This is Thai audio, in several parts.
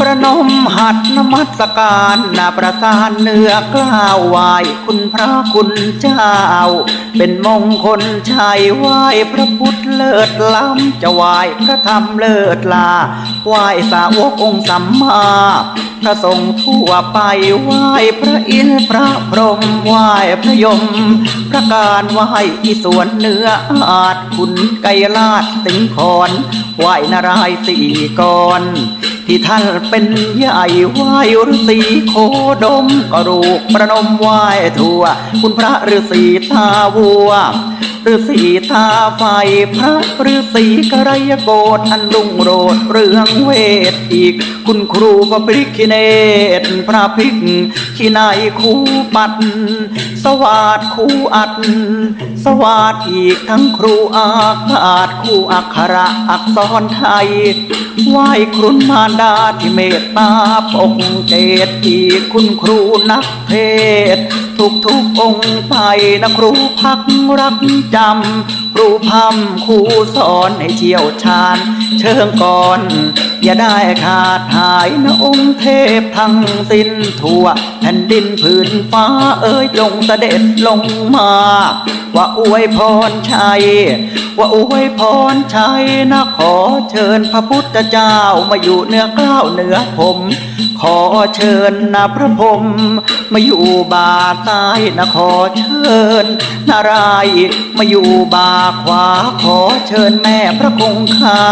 ประนมหัดนมัสการนาประสานเนื้อกล้าวไหวคุณพระคุณเจ้า เป็นมงคลชัยไหวพระพุทธเลิศล้ำจะไหวพระธรรมเลิศลาไหวสาวกองค์สัมมาพระสงฆ์ทั่วไปไหวพระอินทร์พระพรหมไหวพระยม พระการไหวอีสวนเนื้ออาจคุณไกรลาดสิงขอนไหวนารายสี่กร ที่ท่านเป็นใหญ่ไหวฤาษีโคดมก็รูปประนมไหวทั่ว คุณพระฤาษีตาวัว ฤาษีทาไฟพระฤาษีกระยโกฏอันรุ่งโรดเรื่องเวทอีก คุณครูพระพริกขิเนตพระพิกขีนายคูปัด สวัสดครูอัด สวัสดอีกทั้งครูอาขาดครูอักขระอักษรไทยไหว้ครุณมารดาที่เมตตาปกเกตอีกคุณครูนักเทศ ทุกทุกองค์ไปนะครูพักรักจำครูพัมครูสอนให้เชี่ยวชาญ เชิงก่อน อย่าได้ขาดหายนะองค์เทพทั้งสิ้นทั่ว แผ่นดินผืนฟ้าเอ้ยจงเสด็จลงมา ว่าอวยพรชัย ว่าอวยพรชัยนะขอเชิญพระพุทธเจ้ามาอยู่เนื้อเกล้าวเหนือผม ขอเชิญนะพระพรมมาอยู่บาซ้ายนะขอเชิญนารายมาอยู่บาขวาขอ เชิญแม่พระคงคา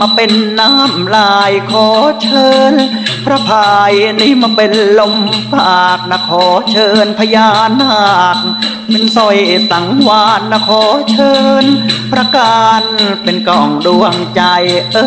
มาเป็นน้ำลายขอเชิญ พระพายนี้มาเป็นลมปากนะขอเชิญพญานาคเป็นสร้อยสังวานนะขอเชิญ ประการเป็นกล่องดวงใจเออ